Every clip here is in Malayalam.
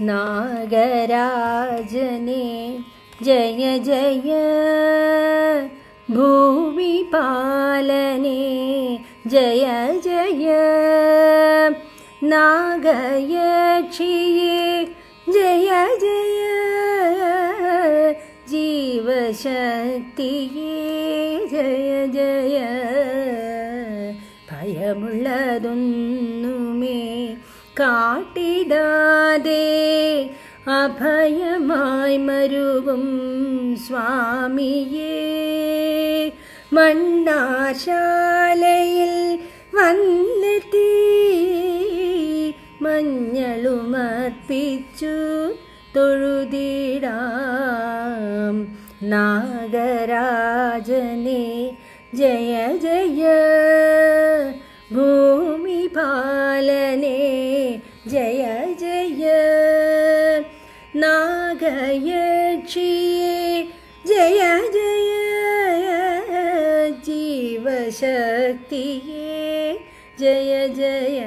നാഗരാജനെ ജയ ജയ ഭൂമിപാലനെ ജയ ജയ നാഗയക്ഷിയെ ജയ ജയ ജീവശക്തിയേ ജയ ജയ ഭയമുള്ളതൊന്നുമേ കാട്ടിടാതെ അഭയമായി മരുവും സ്വാമിയേ. മണ്ണാശാലയിൽ വന്നെത്തി മഞ്ഞളുമർപ്പിച്ചു തൊഴുതിടാം. നാഗരാജനെ ജയ ജയ നാഗയക്ഷിയെ ജയ ജയ ജീവശക്തിയെ ജയ ജയ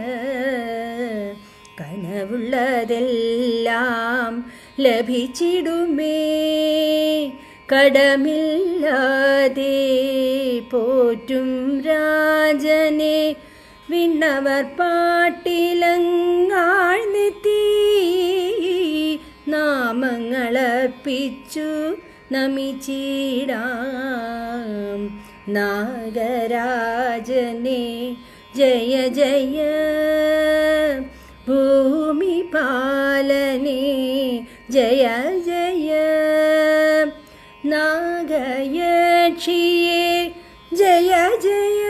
കനവുള്ളതെല്ലാം ലഭിച്ചിടുമേ കടമില്ലാതെ പോറ്റും രാജനെ വിണ്ണവർ പാട്ടിലങ്ങാഴ്ന്നെത്തി നാമങ്ങളർപ്പിച്ചു നമിച്ചിടാം. നാഗരാജനെ ജയ ജയ. ഭൂമി പാലനെ ജയ ജയ. നാഗയക്ഷിയെ ജയ ജയ.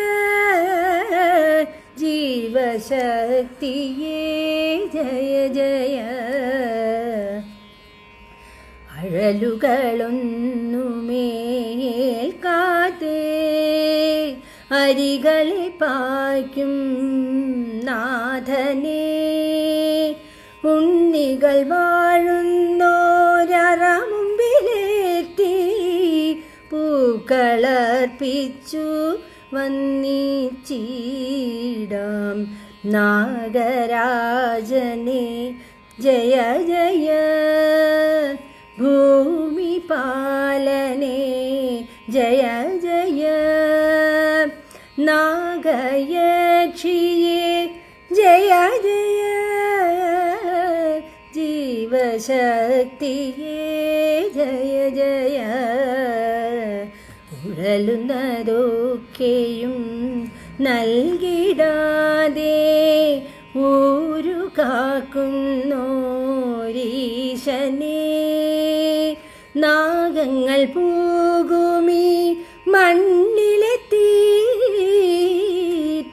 ജീവശക്തിയേ ജയ ജയ. അഴലുകളൊന്നുമേൽക്കാതെ അരികളെ പായ്ക്കും നാഥനെ. ഉണ്ണികൾ വാഴുന്നോരമുമ്പിലെത്തി പൂക്കളർപ്പിച്ചു വന്നിച്ചിടാം നാഗരാജനെ. ജയ ജയ. ഭൂമിപാലനെ ജയ ജയ. നാഗയക്ഷിയെ ജയ ജയ. ജീവശക്തിയെ ജയ ജയ. ഉഴലുന്നതൊക്കെയും നൽകിടാതെ ഊരു കാക്കുന്നോരീശനെ നാഗങ്ങൾ പോകുമീ മണ്ണിലെത്തി.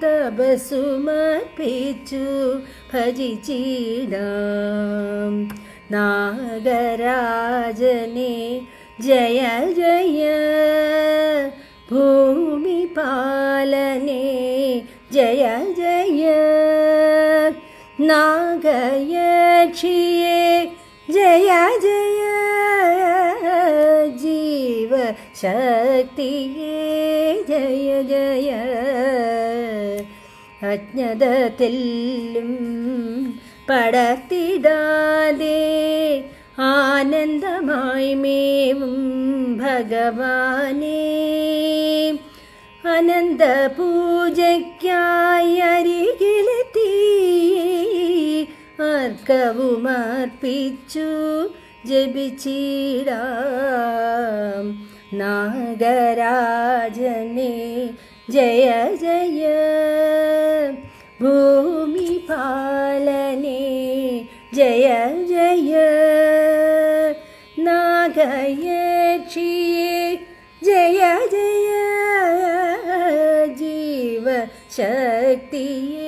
തപസുമർപ്പിച്ചു ഭജിച്ചിടാം. നാഗരാജനെ ജയ ജയ. ഭൂമിപാലനെ ജയ ജയ. നാഗയക്ഷിയെ ജയ ജയ. ജീവശക്തിയേ ജയ ജയ. അജ്ഞതത്തിലും പടത്തിടാതെ ആനന്ദമായി മേവും ഭഗവാനേ. അനന്ത പൂജയ്ക്കായി അരികിലെത്തി അർക്കവുമർപ്പിച്ചു ജപിച്ചിടാം. നാഗരാജനെ ജയ ജയ ഭൂമിപാലനെ ജയ ജയ നാഗയക്ഷിയെ ജയ ജയ ജീവ ശക്തിയെ